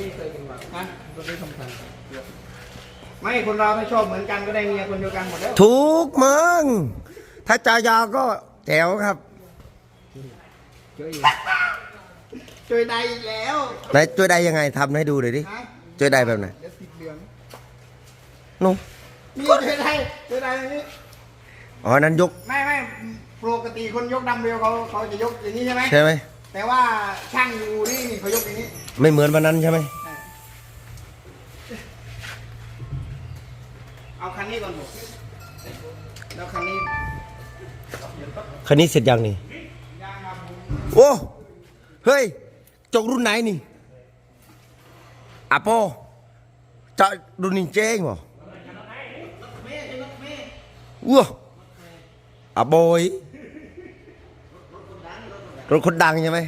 ที่เคยกินมาฮะคนที่ทำทานไม่คนเราถ้าชอบเหมือนกันก็ได้เมียคนเดียวกันหมดแล้วถูกมึงถ้าจายาวก็แจ๋วครับเจออีกช่วยได้อีกแล้วไหนช่วยได้ยังไงทำให้ดูหน่อยดิฮะช่วยได้แบบไหนเดี๋ยวติดเหลืองนู่นนี่ช่วยได้ช่วยได้อันนี้อ๋อนั้นยกไม่ไม่ปกติคนยกดัมเบลเขาเขาจะยกอย่างนี้ใช่ไหมใช่ไหม แต่ว่าช่างอยู่นี่นี่เขายกอย่างนี้ไม่เหมือนวันนั้นใช่ไหมเอาคันนี้ก่อนผมแล้วคันนี้คันนี้เสร็จยังนี่ย่างครับผมโอ้เฮ้ยจกรุ่นไหนนี่อะโปจะรุ่นนินเจ้งเหรอว้าอะโบย รถคนดังใช่ไหม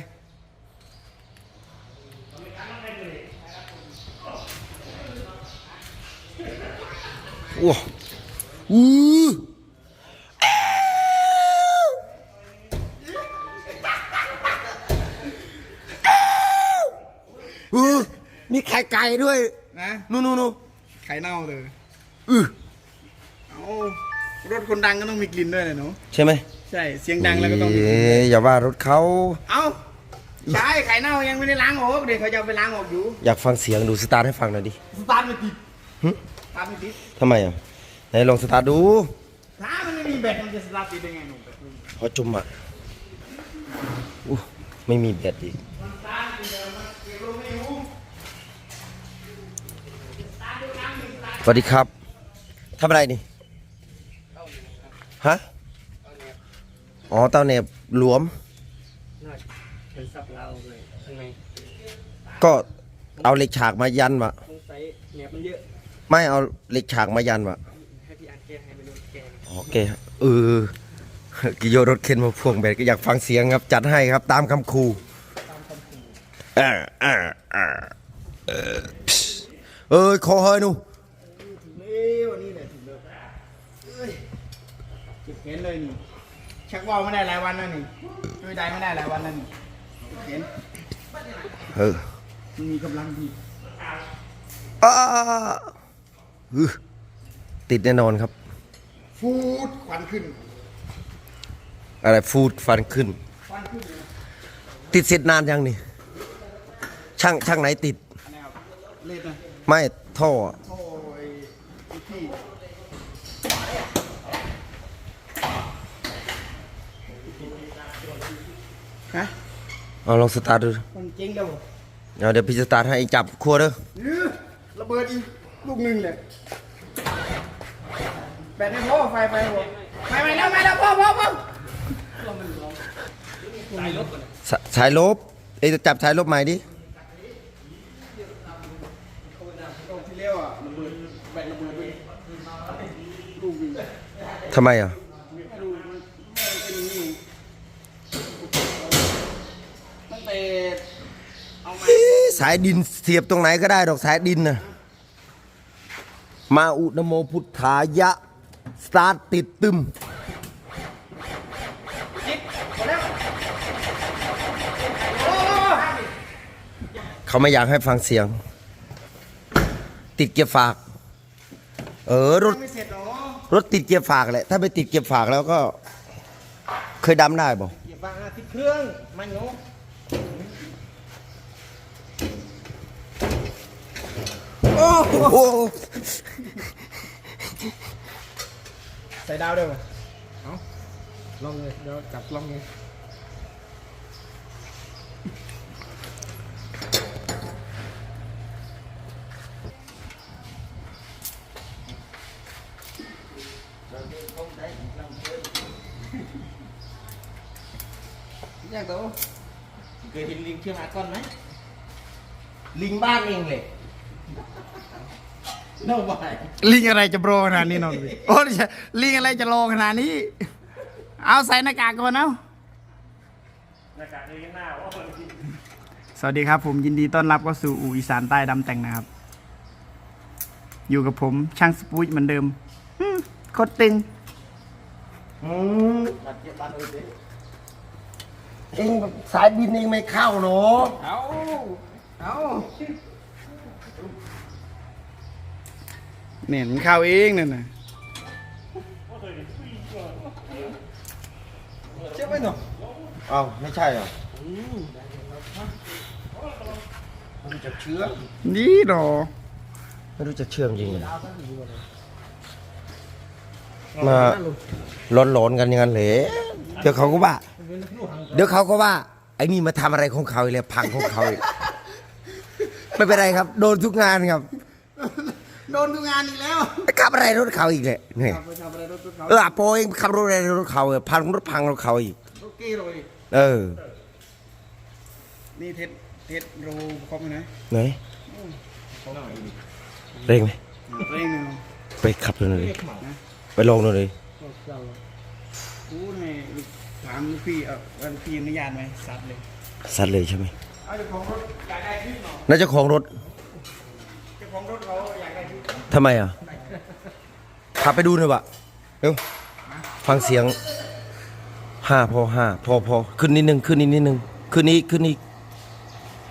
ว้าอู้อ้าวอู้มีไข่ไก่ด้วย นะ นู่นนู่นนู่นไข่เน่าเลยอือเอา รถคนดังก็ต้องมีกลิ่นด้วยนะหนูใช่ไหมใช่เสียงดังแล้วก็ต้องมีกเอ๊ลิ่นะอย่าว่ารถเขา เอาใช่ไข่เน่ายังไม่ได้ล้างออกเดี๋ยวเขาจะเอาไปล้างออกอยู่อยากฟังเสียงดูสตาร์ทให้ฟังหน่อยดิสตาร์ทไม่ติดหึสตาร์ทไม่ติดทำไมอะไหนลองสตาร์ทดูถ้ามันไม่มีแบตมันจะสตาร์ทติดได้ไงหนูพอจุ่มอะอู้ไม่มีแบตอีกมันสตาร์ทติดแล้วมันเก็บลงไม่อยู่สวัสดีครับทำอะไรนี่ ฮะอ๋อเต้าเนบหลวมน่าจะเป็นซับเราเลยข้างในก็เอาเหล็กฉากมายันวะสงสัยเนี่ยมันเยอะ ไม่เอาเหล็กฉากมายันวะให้พี่อาร์ตแก้ให้ไม่รู้แก้โอเคเออกิโยรถเข็นมาพ่วงแบตก็อยากฟังเสียงครับ จัดให้ครับตามคำครูเออเออเออเออเอ้ยคอเฮ้ยหนูนี่วันนี้เนี่ยถึงเลยเอ้ย เก็บเห็นเลยนี่ชักว่าวไม่ได้หลายวันแล้วนี่ช่วยได้ไม่ได้หลายวันแล้วนี่เห็นเออมันมีกำลังดีอ้าอื้อติดแน่นอนครับ ฟูดควันขึ้นอะไรฟูดฟันขึ้น ควันขึ้นเลยนะติดเสร็จนานยังนี่ ช่างช่างไหนติด อันนี้ครับเล่นนะไม่ท่ออะโอ้ยพี่ ฮะเอาลองสตาร์ทดูมันจริงเดี๋ยวเอาเดี๋ยวพี่สตาร์ทให้จับครัวเด้อยื้อระเบิดอีกลูกหนึ่งเลยแบตไม่พอไฟไฟหัวไม่ไม่แล้วไม่แล้วพ่อพ่อพ่อสสายลบเอ้ยจับสายลบใหม่ดิตรงที่เลี้ยวอะระเบิดแบตระเบิดไปลูกหนึ่งทำไมอะ ไม่รู้มันมันเป็นอย่างนี้ ตั้งแต่เอามาเอ๊ะสายดินเสียบตรงไหนก็ได้ดอกสายดินนะมาอุนโมพุทธายะ สตาร์ทติดตึมคิดหมดแล้วโอ้เขาไม่อยากให้ฟังเสียง ติดเกียร์ฝาก เออรถ ไม่เสร็จหรอรถติดเกียร์ฝากแหละ ถ้าไม่ติดเกียร์ฝากแล้วก็ เคยดำได้บ่อย่าฟังนะติดเครื่องมันโง่ โอ้โหใส่ดาวด้วยมั้ยเอาลองเลยเดี๋ยวจับลองเลยอยากตัวเคยเห็นลิงเชื่องอาก้อนไหมลิงบ้านเองเลย โน่บายลิงอะไรจะโปรขนาดนี้นอนพี่โอ้ยลิงอะไรจะโลขนาดนี้ เอาใส่หน้ากากก่อนเอาหน้ากากเลยหน้าสวัสดีครับ ผมยินดีต้อนรับเข้าสู่อู่อีสานใต้ดำแต่งนะครับ อยู่กับผมช่างสปุ้ยเหมือนเดิมอืมโคตรตึงอืมเองสายดินเองไม่เข้าเนาะเอาเอา เนี่ยมันเข้าเองนั่นน่ะใช่ไหมเนาะอ้าวไม่ใช่เหรอไม่รู้จักเชื่อมนี่ดอไม่รู้จักเชื่อมจริงเลยมาร้อนๆกันอย่างนั้นเลยเดี๋ยวเขาก็ว่า เดี๋ยวเขาก็ว่า ไอ้นี่มาทำอะไรของเขาอีกแล้วพังของเขาอีกไม่เป็นไรครับ โดนทุกงานครับ โดนทุกงานอีกแล้วไอ้ขับอะไรรถเขาอีกเลยเนี่ยไปทำอะไรรถเขาเอออาโปเองขับรถอะไรรถเขาเออพังรถพังรถเขาอีกรถกี้เลยเออ นี่เทสเทสโรครบไหมไหนเร่งไหมเร่งหนึ่งไปขับดูหน่อยดิไปลงดูหน่อยดิกูให้ลูกถามลูกพี่เออวันพี่อนุญาตไหมซัดเลยซัดเลยใช่ไหมเอาเจ้าของรถอยากได้คลิปหน่อยน่าจะของรถเจ้า ของรถเขาอยากได้คลิปทำไมอะขับไปดูหน่อยวะเร็วฟังเสียงห้าพอห้าพอพอขึ้นนิดนึงขึ้นนิดนิดนึงขึ้นอีกขึ้นอีก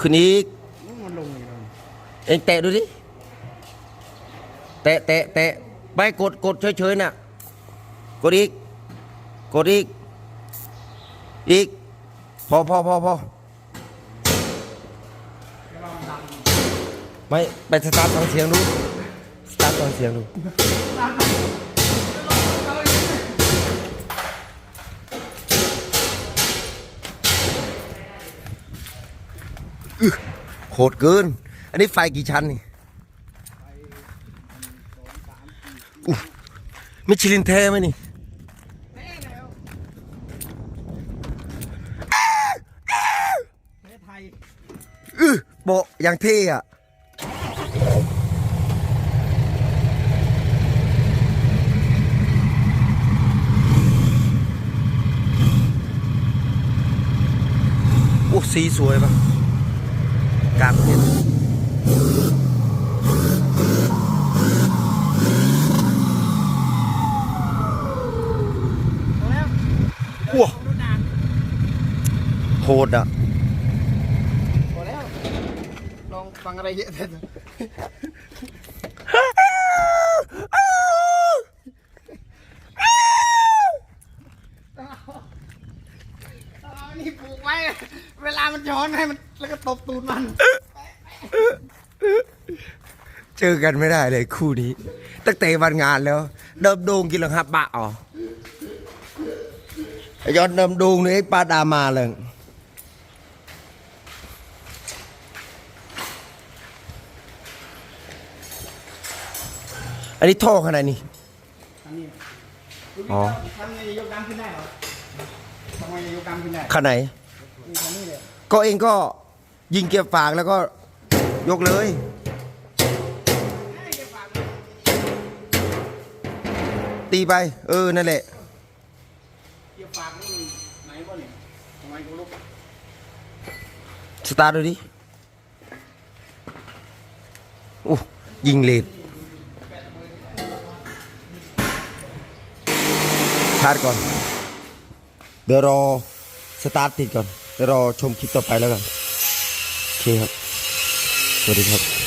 ขึ้นอีกอู้มันลงอีกแล้วเองแตะดูดิแตะแตะแตะไม่กดกดเฉยๆน่ะกดอีกกดอีกอีกพอพอพอพอ ไม่ไปสตาร์ทฟังเสียงดู สตาร์ทฟังเสียงดูอึโหดเกิน อันนี้ไฟกี่ชั้นนี่อุ๊ยมิชลินแท้ไหมนี่ประเทศไทย อือโบะอย่างเท่อะ สีสวยปะกลางเนี่ยว้าโหดอะพอแล้ว ลองฟังอะไรเยอะเถอะเอานี่ผูกไว้ เวลามันย้อนให้มันแล้วก็ตบตูดมัน เจอกันไม่ได้เลยคู่นี้ ตั้งแต่วันงานแล้ว เดิมโดงกินหลังฮับบะอ๋อไอ้ยอดเดิมโดงนี่ไอ้ปลาดามาเลยอันนี้ท่อขนาดนี้อันนี้อ๋อทำไงจะยกดังขึ้นได้เหรอทำไมจะยกดังขึ้นได้ขนาดไหนนี่ทำนี่เลย ก็เองก็ยิงเก็บฝากแล้วก็ยกเลย ตีไป เออ นั่นแหละ เกี่ยวปากนี่ไหนบ่เนี่ยทำไมกูลุกสตาร์ทดูดิโอ้ยิงเลดชาร์จก่อน เดี๋ยวรอ สตาร์ทติดก่อน เดี๋ยวรอชมคลิปต่อไปแล้วกันโอเคครับ สวัสดีครับ